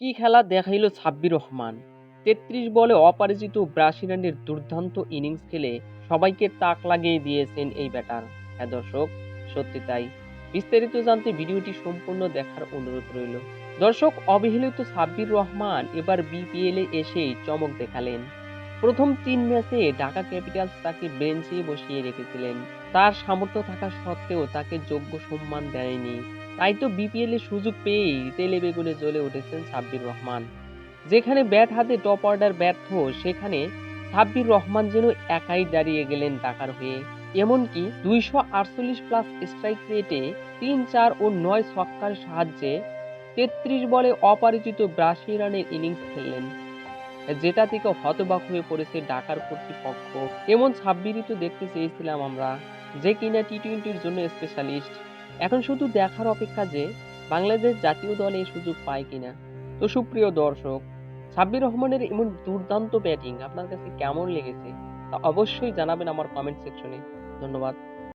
কি খেলা দেখাইল সাব্বির রহমান? তেত্রিশ বলে অপরাজিত ব্রাসিল্যান্ডের দুর্দান্ত ইনিংস খেলে সবাইকে তাক লাগিয়ে দিয়েছেন এই ব্যাটার। হ্যাঁ দর্শক, সত্যি তাই। বিস্তারিত জানতে ভিডিওটি সম্পূর্ণ দেখার অনুরোধ রইল। দর্শক, অবহেলিত সাব্বির রহমান এবার বিপিএলে এসেই চমক দেখালেন। প্রথম তিন ম্যাচে ঢাকা ক্যাপিটালস তাকে বেঞ্চে বসিয়ে রেখেছিলেন। তার সামর্থ্য থাকা সত্ত্বেও তাকে যোগ্য সম্মান দেয়নি। তাই তো বিপিএল এর সুযোগ পেয়েই তেলে বেগুনে জ্বলে উঠেছেন সাব্বির রহমান। যেখানে ব্যাট হাতে টপ অর্ডার ব্যর্থ, সেখানে সাব্বির রহমান যেন একাই দাঁড়িয়ে গেলেন ঢাকার হয়ে। এমনকি দুইশো আটচল্লিশ প্লাস স্ট্রাইক রেটে তিন, চার ও নয় ছক্কার সাহায্যে তেত্রিশ বলে অপরাজিত ব্রাশি রানের ইনিংস খেললেন। যেটা থেকে হতবাক হয়ে পড়েছে ঢাকার কর্তৃপক্ষ। এমন ছাব্বিরই তো দেখতে চেয়েছিলাম আমরা, যে কিনা টি টোয়েন্টির জন্য স্পেশালিস্ট এখন শুধু দেখার অপেক্ষা যে বাংলাদেশ জাতীয় দলে এই সুযোগ পায় কিনা। তো সুপ্রিয় দর্শক সাব্বির রহমানের এমন দুর্দান্ত ব্যাটিং আপনার কাছে কেমন লেগেছে তা অবশ্যই জানাবেন আমার কমেন্ট সেকশনে ধন্যবাদ।